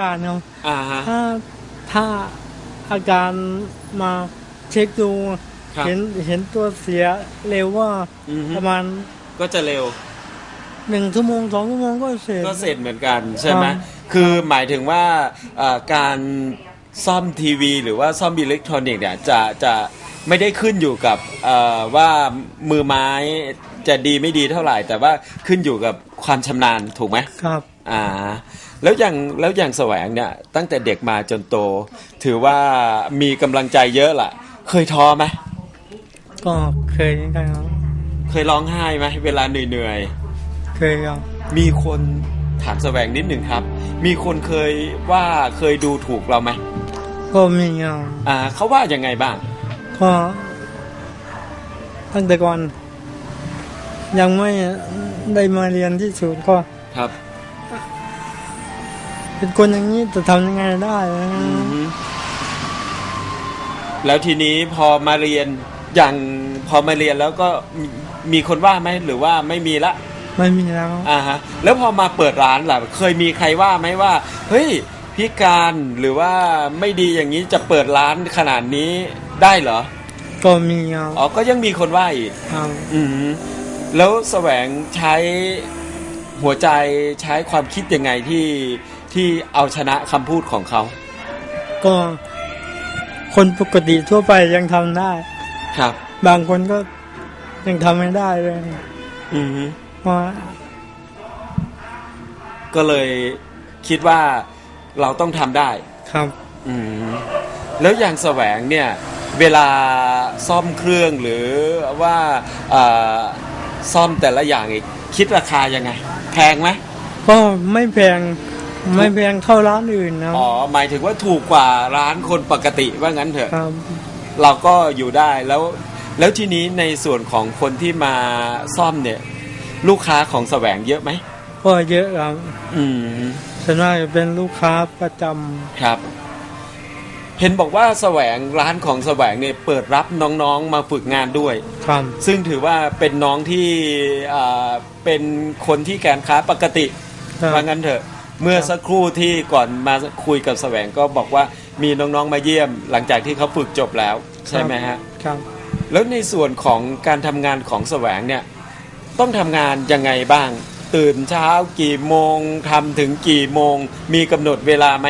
การครับอ่าฮะ ถ้าถ้าอาการมาเช็คดู ครับ เห็นเห็นตัวเสียเร็วว่าอือฮึประมาณก็จะเร็ว หนึ่งชั่วโมงสองชั่วโมงก็เสร็จ ก็เสร็จเหมือนกันใช่ไหม ครับ คือหมายถึงว่าเอ่อการซ่อมทีวี หรือว่าซ่อมอิเล็กทรอนิกส์เนี่ยจะจะไม่ได้ขึ้นอยู่กับเอ่อว่ามือไม้จะดีไม่ดีเท่าไหร่ แต่ว่าขึ้นอยู่กับความชำนาญถูกไหม ครับ อ่าแล้วอย่างแล้วอย่างแสวงเนี่ยตั้งแต่เด็กมาจนโต ถือว่ามีกำลังใจเยอะล่ะ เคยท้อไหมก็เคยเหมือนกันครับเคยร้องไห้ไหมเวลาเหนื่อยเคยครับๆมีคนถามแสวงนิดหนึ่งครับ มีคนเคยว่าเคยดูถูกเราไหมก็มีครับอ่าเขาว่ายังไงบ้าง ก็ตั้งแต่ก่อน ยังไม่ได้มาเรียนที่ศูนย์ก็ ครับ เป็นคนอย่างนี้จะทำยังไงได้นะอือฮึแล้วทีนี้พอมาเรียนอย่างพอมาเรียนแล้วก็มีมีคนว่าไหมหรือว่าไม่มีละไม่มีแล้วอ่าฮะแล้วพอมาเปิดร้านล่ะ เคยมีใครว่าไหมว่า เฮ้ยพิการหรือว่าไม่ดีอย่างนี้จะเปิดร้านขนาดนี้ได้เหรอ ก็มีครับอ๋อก็ยังมีคนว่าอีกครับอืมแล้วแสวงใช้หัวใจใช้ความคิดยังไงที่ ที่เอาชนะคำพูดของเขา ก็คนปกติทั่วไปยังทำได้ ครับ บางคนก็ยังทำไม่ได้เลย อืมเพราะก็เลยคิดว่าเราต้องทำได้ ครับ อืมแล้วอย่างแสวงเนี่ย เวลาซ่อมเครื่องหรือว่าเอ่อซ่อมแต่ละอย่างอีกคิดราคายังไง แพงไหมก็ไม่แพง ไม่แพงเท่าร้านอื่นนะอ๋อหมายถึงว่าถูกกว่าร้านคนปกติว่างั้นเถอะ ครับ เราก็อยู่ได้แล้วแล้วทีนี้ในส่วนของคนที่มาซ่อมเนี่ย ลูกค้าของแสวงเยอะไหมก็เยอะครับอืมส่วนมากจะเป็นลูกค้าประจครับ เห็นบอกว่าแสวงร้านของแสวงเนี่ยเปิดรับน้องๆมาฝึกงานด้วยำครับ ซึ่งถือว่าเป็นน้องที่อ่าเป็นคนที่แขนขาปกติครับ ว่างั้นเถอะ เมื่อสักครู่ที่ก่อนมาคุยกับแสวงก็บอกว่ามีน้องๆมาเยี่ยม หลังจากที่เขาฝึกจบแล้ว ใช่ไหมฮะครับ แล้วในส่วนของการทำงานของแสวงเนี่ยต้องทำงานยังไงบ้าง ตื่นเช้ากี่โมงทำถึงกี่โมง มีกำหนดเวลาไหม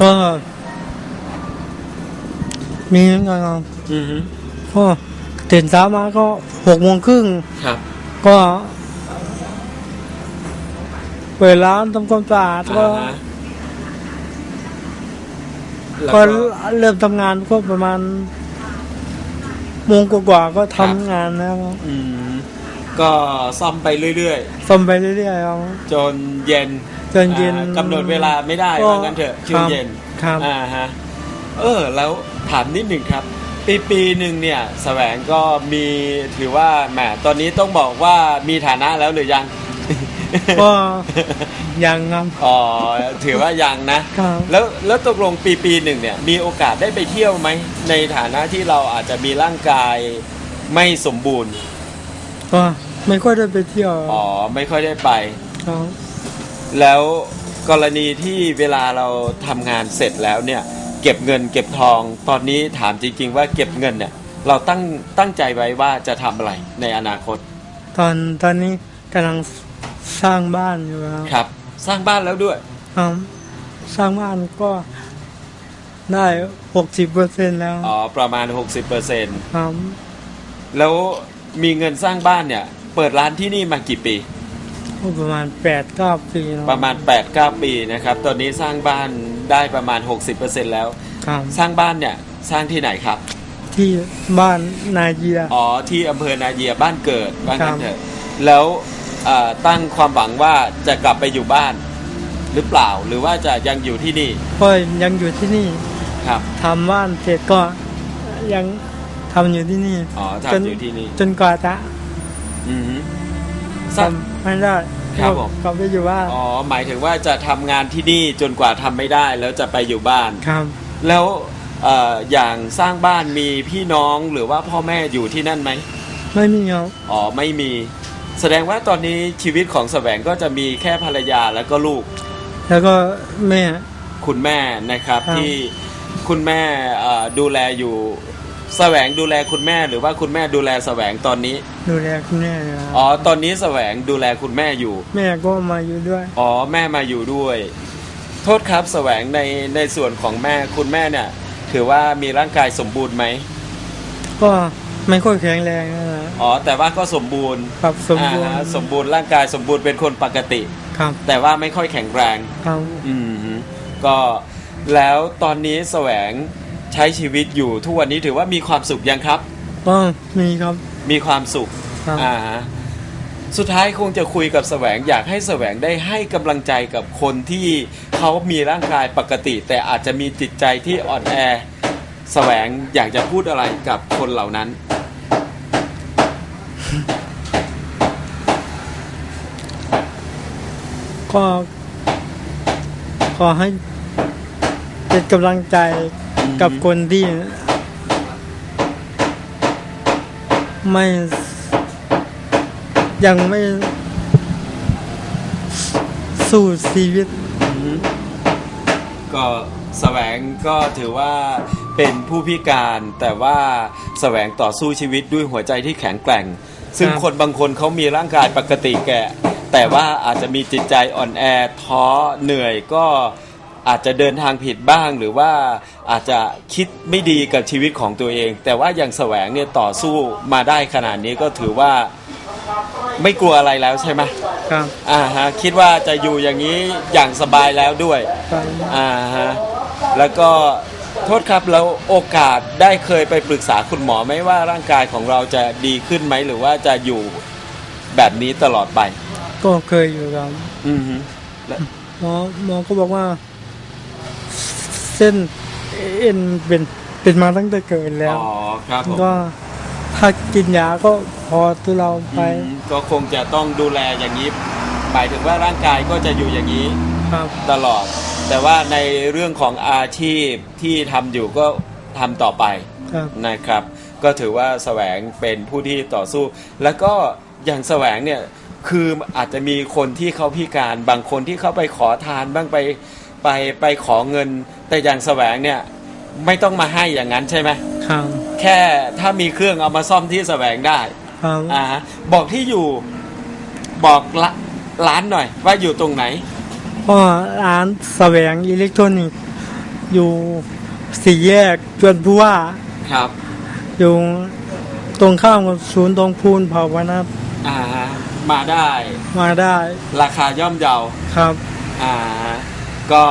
ก็ มีเหมือนกันครับอือฮึก็ตื่นเช้ามาก็หกโมงครึ่งครับ ก็ เปิดร้านทำความสะอาดก็อ่าฮะแล้วก็ก็เริ่มทำงานก็ประมาณโมงกว่าๆก็ทำงานแล้วครับอืมก็ซ่อมไปเรื่อยซ่อมไปเรื่อยๆครับ ๆ จนเย็นจนเย็นอ่ากำหนดเวลาไม่ได้ก็ว่างั้นเถอะช่วงเย็นครับ อ่าฮะเออ แล้วถามนิดหนึ่งครับ ปีปีหนึ่งเนี่ยแสวงก็มีถือว่าแหมตอนนี้ต้องบอกว่ามีฐานะแล้วหรือยัง ก็ยังครับ อ๋อถือว่ายังนะ ครับ แล้วแล้วตกลงปีปีหนึ่งเนี่ย มีโอกาสได้ไปเที่ยวไหม ในฐานะที่เราอาจจะมีร่างกายไม่สมบูรณ์ ก็ไม่ค่อยได้ไปเที่ยวอ๋อ ไม่ค่อยได้ไป ครับ แล้วกรณีที่เวลาเราทำงานเสร็จแล้วเนี่ย เก็บเงินเก็บทองตอนนี้ถามจริง ๆ ว่าเก็บเงินเนี่ย เราตั้งตั้งใจไว้ว่าจะทำอะไรในอนาคต ตอนตอนนี้กำลัง สร้างบ้านอยู่ครับครับ สร้างบ้านแล้วด้วยครับสร้างบ้านก็ได้หกสิบเปอร์เซ็นแล้วอ๋อประมาณ60%ครับแล้วมีเงินสร้างบ้านเนี่ย เปิดร้านที่นี่มากี่ปีก็ประมาณแปดเก้าปีแล้วประมาณ8-9ปีนะครับ ตอนนี้สร้างบ้านได้ประมาณ60%แล้วครับสร้างบ้านเนี่ยสร้างที่ไหนครับ ที่บ้านนาเยียอ๋อที่อำเภอนาเยียบ้านเกิดบ้านครักันบเถอะแล้ว เอ่อตั้งความหวังว่าจะกลับไปอยู่บ้าน หรือเปล่าหรือว่าจะยังอยู่ที่นี่ก็ยังอยู่ที่นี่ครับทำบ้านเสร็จก็ยังทำอยู่ที่นี่อ๋อจนทำอยู่ที่นี่จนกว่าจะอือฮึสร้างทำไม่ได้ครับผม ก็ไปอยู่บ้านอ๋อหมายถึงว่าจะทำงานที่นี่จนกว่าทำไม่ได้แล้วจะไปอยู่บ้าน ครับ แล้วเอ่ออย่างสร้างบ้านมีพี่น้องหรือว่าพ่อแม่อยู่ที่นั่นไหมไม่มีครับอ๋อไม่มี แสดงว่าตอนนี้ชีวิตของแสวงก็จะมีแค่ภรรยาแล้วก็ลูก แล้วก็แม่ คุณแม่นะครับครับ ที่คุณแม่เอ่อดูแลอยู่ แสวงดูแลคุณแม่หรือว่าคุณแม่ดูแลแสวงตอนนี้ดูแลคุณแม่นะครับอ๋อตอนนี้แสวงดูแลคุณแม่อยู่แม่ก็มาอยู่ด้วย อ๋อแม่มาอยู่ด้วย โทษครับแสวงในในส่วนของแม่คุณแม่เนี่ยถือว่ามีร่างกายสมบูรณ์ไหมก็ ไม่ค่อยแข็งแรงนะอ๋อแต่ว่าก็สมบูรณ์ครับสมบูรณ์อ่าฮะสมบูรณ์ร่างกายสมบูรณ์เป็นคนปกติ ครับแต่ว่าไม่ค่อยแข็งแรง ครับ อืมฮึก็แล้วตอนนี้แสวงใช้ชีวิตอยู่ทุกวันนี้ถือว่ามีความสุขยังครับ ก็มีครับ มีความสุขครับ อ่าฮะสุดท้ายคงจะคุยกับแสวงอยากให้แสวงได้ให้กำลังใจกับคนที่เขามีร่างกายปกติ แต่อาจจะมีจิตใจที่อ่อนแอแสวงอยากจะพูดอะไรกับคนเหล่านั้น ก็ขอให้เป็นกำลังใจกับคนที่ ไม่ ยังไม่สู้ชีวิต ก็แสวงก็ถือว่าเป็นผู้พิการแต่ว่าแสวงต่อสู้ชีวิตด้วยหัวใจที่แข็งแกร่ง ซึ่งครับคนบางคนเขามีร่างกายปกติแก่ แต่ว่าอาจจะมีจิตใจอ่อนแอท้อเหนื่อยก็อาจจะเดินทางผิดบ้างหรือว่าอาจจะคิดไม่ดีกับชีวิตของตัวเอง แต่ว่าอย่างแสวงเนี่ยต่อสู้มาได้ขนาดนี้ก็ถือว่าไม่กลัวอะไรแล้วใช่ไหมครับอ่าฮะคิดว่าจะอยู่อย่างนี้อย่างสบายแล้วด้วย ครับ อ่าฮะแล้วก็ โทษครับแล้วโอกาสได้เคยไปปรึกษาคุณหมอไหมว่าร่างกายของเราจะดีขึ้นไหมหรือว่าจะอยู่แบบนี้ตลอดไปก็เคยอยู่ครับอือฮึและหมอหมอก็บอกว่า เส้นเอ็นเป็นเป็นมาตั้งแต่เกิดแล้ว อ๋อครับผมก็ถ้ากินยาก็พอตัวเราไปอืมก็คงจะต้องดูแลอย่างนี้หมายถึงว่าร่างกายก็จะอยู่อย่างนี้ครับ ตลอด แต่ว่าในเรื่องของอาชีพที่ทำอยู่ก็ทำต่อไปครับ นะครับ ก็ถือว่าแสวงเป็นผู้ที่ต่อสู้ แล้วก็อย่างแสวงเนี่ยคืออาจจะมีคนที่เขาพิการบางคนที่เขาไปขอทานบ้างไปไปไปขอเงิน แต่อย่างแสวงเนี่ยไม่ต้องมาให้อย่างนั้นใช่ไหมครับแค่ถ้ามีเครื่องเอามาซ่อมที่แสวงได้ ครับอ่าฮะบอกที่อยู่บอกละร้านหน่อยว่าอยู่ตรงไหน ก็ร้านแสวงอิเล็กทรอนิกส์อยู่สี่แยกจวนผู้ว่าครับ อยู่ตรงข้ามกับศูนย์ตรงพูนเผาวนาอ่าฮะมาได้ มาได้ราคาย่อมเยาครับ อ่าฮะก็